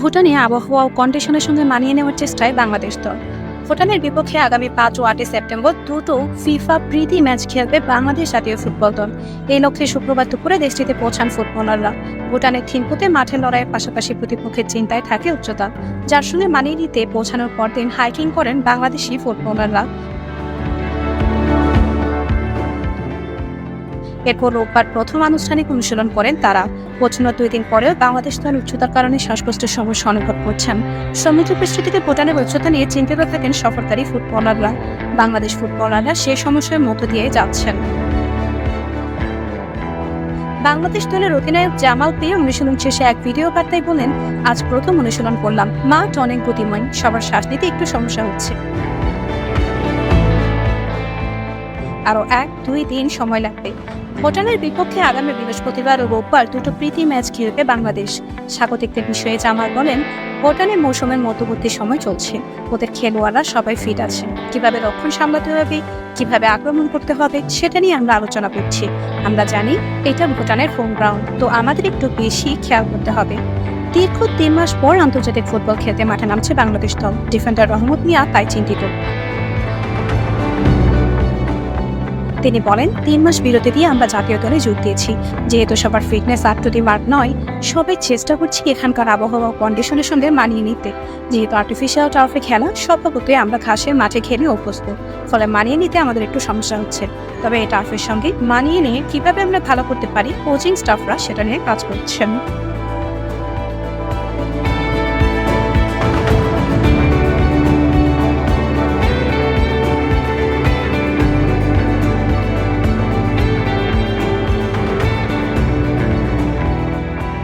ভুটানে আবহাওয়া ও কন্ডিশনের সঙ্গে মানিয়ে নেওয়ার চেষ্টায় বাংলাদেশ দল। ভুটানের বিপক্ষে আগামী পাঁচ ও আটই সেপ্টেম্বর দুটো ফিফা প্রীতি ম্যাচ খেলবে বাংলাদেশ জাতীয় ফুটবল দল। এই লক্ষ্যে শুক্রবার দুপুরে দেশটিতে পৌঁছান ফুটবলাররা। ভুটানের থিম্পুতে মাঠে লড়াইয়ের পাশাপাশি প্রতিপক্ষের চিন্তায় থাকে উচ্চতা, যার সঙ্গে মানিয়ে নিতে পৌঁছানোর পরদিন হাইকিং করেন বাংলাদেশি ফুটবলাররা। এরপর রোববার প্রথম আনুষ্ঠানিক অনুশীলন করেন তারা। পৌঁছানোর দুই দিন পরেও বাংলাদেশ দল উচ্চতার কারণে শ্বাসকষ্টের সমস্যা অনুভব করছেন। সমুদ্র পৃষ্ঠ থেকে ভুটানের উচ্চতা নিয়ে চিন্তিত থাকেন সফরকারী ফুটবলাররা। বাংলাদেশ ফুটবলাররা সে সমস্যার মধ্য দিয়ে যাচ্ছেন। বাংলাদেশ দলের অধিনায়ক জামাল পে অনুশীলন শেষে এক ভিডিও বার্তায় বলেন, আজ প্রথম অনুশীলন করলাম। মাঠ অনেক গতিময়। সবার শ্বাস নিতে একটু সমস্যা হচ্ছে। আরও এক, দুই দিন সময় লাগবে। ভুটানের বিপক্ষে আগামী বৃহস্পতিবার ও রোববার দুটো প্রীতি ম্যাচ খেলবে বাংলাদেশ। স্বাগতিকদের বিষয়ে জামাল বলেন ভুটানের মৌসুমের মধ্যবর্তী সময় চলছে। ওদের খেলোয়াড়রা সবাই ফিট আছে। কীভাবে রক্ষণ সামলাতে হবে, কীভাবে আক্রমণ করতে হবে, সেটা নিয়ে আমরা আলোচনা করছি। আমরা জানি, এটা ভুটানের হোম গ্রাউন্ড তো আমাদের একটু বেশি খেয়াল করতে হবে। দীর্ঘ তিন মাস পর আন্তর্জাতিক ফুটবল খেলতে মাঠে নামছে বাংলাদেশ দল। ডিফেন্ডার রহমত মিয়া তাই চিন্তিত। তিনি বলেন, তিন মাস বিরতি দিয়ে আমরা জাতীয় দলে যোগ দিয়েছি। যেহেতু সবার fitness up to the mark নয় সবাই চেষ্টা করছি এখানকার আবহাওয়া কন্ডিশনের সঙ্গে মানিয়ে নিতে। যেহেতু আর্টিফিশিয়াল টার্ফে খেলা, স্বভাবতই আমরা ঘাসের মাঠে খেলে অভ্যস্ত। ফলে মানিয়ে নিতে আমাদের একটু সমস্যা হচ্ছে। তবে এই টার্ফের সঙ্গে মানিয়ে নিয়ে কীভাবে আমরা ভালো করতে পারি কোচিং স্টাফরা সেটা নিয়ে কাজ করছেন।